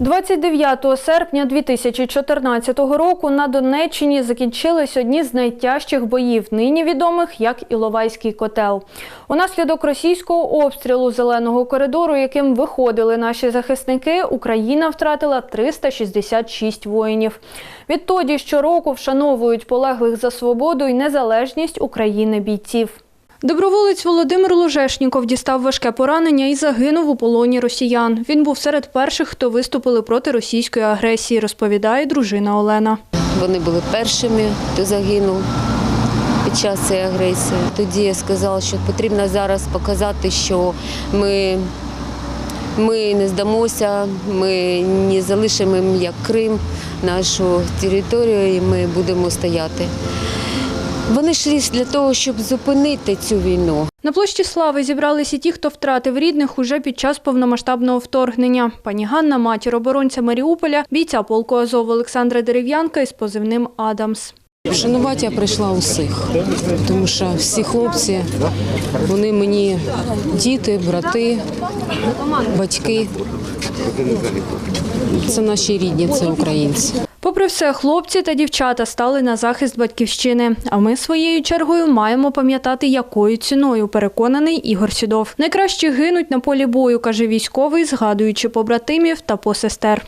29 серпня 2014 року на Донеччині закінчились одні з найтяжчих боїв, нині відомих як Іловайський котел. Унаслідок російського обстрілу зеленого коридору, яким виходили наші захисники, Україна втратила 366 воїнів. Відтоді щороку вшановують полеглих за свободу і незалежність України бійців. Доброволець Володимир Лужешніков дістав важке поранення і загинув у полоні росіян. Він був серед перших, хто виступили проти російської агресії, розповідає дружина Олена. Вони були першими, хто загинув під час цієї агресії. Тоді я сказала, що потрібно зараз показати, що ми, ми не здамося, ми не залишимо як Крим, нашу територію, і ми будемо стояти. Вони йшли для того, щоб зупинити цю війну. На площі Слави зібралися ті, хто втратив рідних уже під час повномасштабного вторгнення. Пані Ганна, матір оборонця Маріуполя, бійця полку Азов Олександра Дерев'янка із позивним Адамс. Шанувати я прийшла усіх, тому що всі хлопці, вони мені діти, брати, батьки. Це наші рідні, це українці. Попри все, хлопці та дівчата стали на захист батьківщини. А ми своєю чергою маємо пам'ятати, якою ціною переконаний Ігор Сідов. Найкраще гинуть на полі бою, каже військовий, згадуючи побратимів та посестер.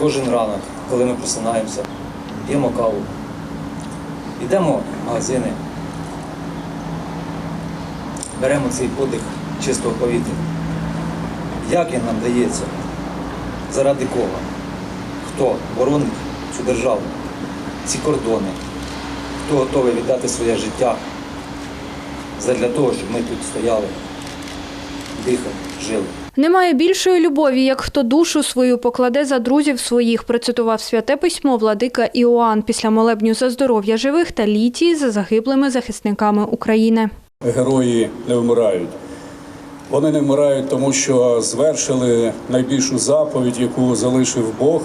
Кожен ранок, коли ми просинаємося, п'ємо каву, йдемо в магазини, беремо цей подих чистого повітря. Як він нам дається? Заради кого? Хто боронить цю державу, ці кордони? Хто готовий віддати своє життя задля того, щоб ми тут стояли, дихали, жили? Немає більшої любові, як хто душу свою покладе за друзів своїх, процитував святе письмо владика Іоанн після молебню за здоров'я живих та літії за загиблими захисниками України. герої не вмирають. Вони не вмирають, тому що звершили найбільшу заповідь, яку залишив Бог,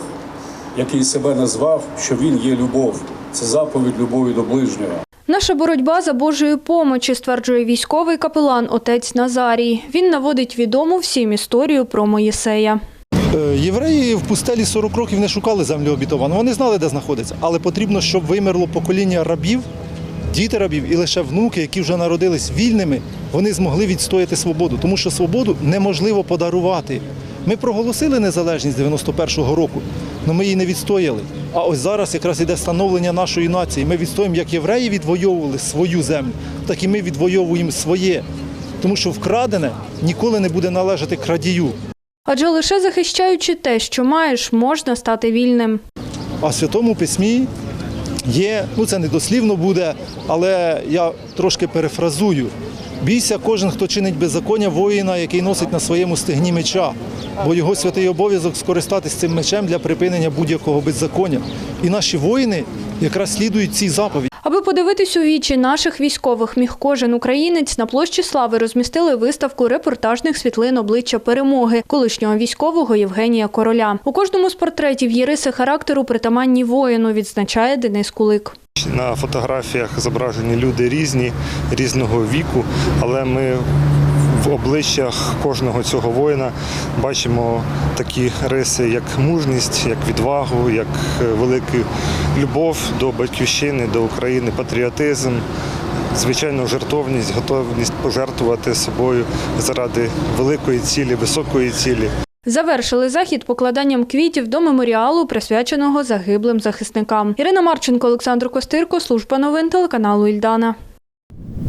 який себе назвав, що Він є любов. Це заповідь любові до ближнього. Наша боротьба за Божої помочі, стверджує військовий капелан отець Назарій. Він наводить відому всім історію про Моїсея. Е, Євреї в пустелі 40 років не шукали землю обітовану. Вони знали, де знаходиться. Але потрібно, щоб вимерло покоління рабів, діти рабів і лише внуки, які вже народились вільними, вони змогли відстояти свободу. Тому що свободу неможливо подарувати. Ми проголосили незалежність 91-го року, але ми її не відстояли. А ось зараз якраз іде становлення нашої нації. Ми відстоїмо, як євреї відвоювали свою землю, так і ми відвоюємо своє. Тому що вкрадене ніколи не буде належати крадію. Адже лише захищаючи те, що маєш, можна стати вільним. А в Святому Письмі є, ну це не дослівно буде, але я трошки перефразую. Бійся кожен, хто чинить беззаконня воїна, який носить на своєму стегні меча, бо його святий обов'язок скористатись цим мечем для припинення будь-якого беззаконня. І наші воїни якраз слідують цій заповіді. Аби подивитись у вічі наших військових міг кожен українець на площі Слави розмістили виставку репортажних світлин обличчя перемоги колишнього військового Євгенія Короля. У кожному з портретів є риси характеру притаманні воїну, відзначає Денис Кулик. На фотографіях зображені люди різні, різного віку, але ми в обличчях кожного цього воїна бачимо такі риси, як мужність, як відвагу, як е, велику любов до батьківщини, до України, патріотизм, звичайно, жертовність, готовність пожертвувати собою заради великої цілі, високої цілі. Завершили захід покладанням квітів до меморіалу, присвяченого загиблим захисникам. Ірина Марченко, Олександр Костирко, служба новин телеканалу Ільдана.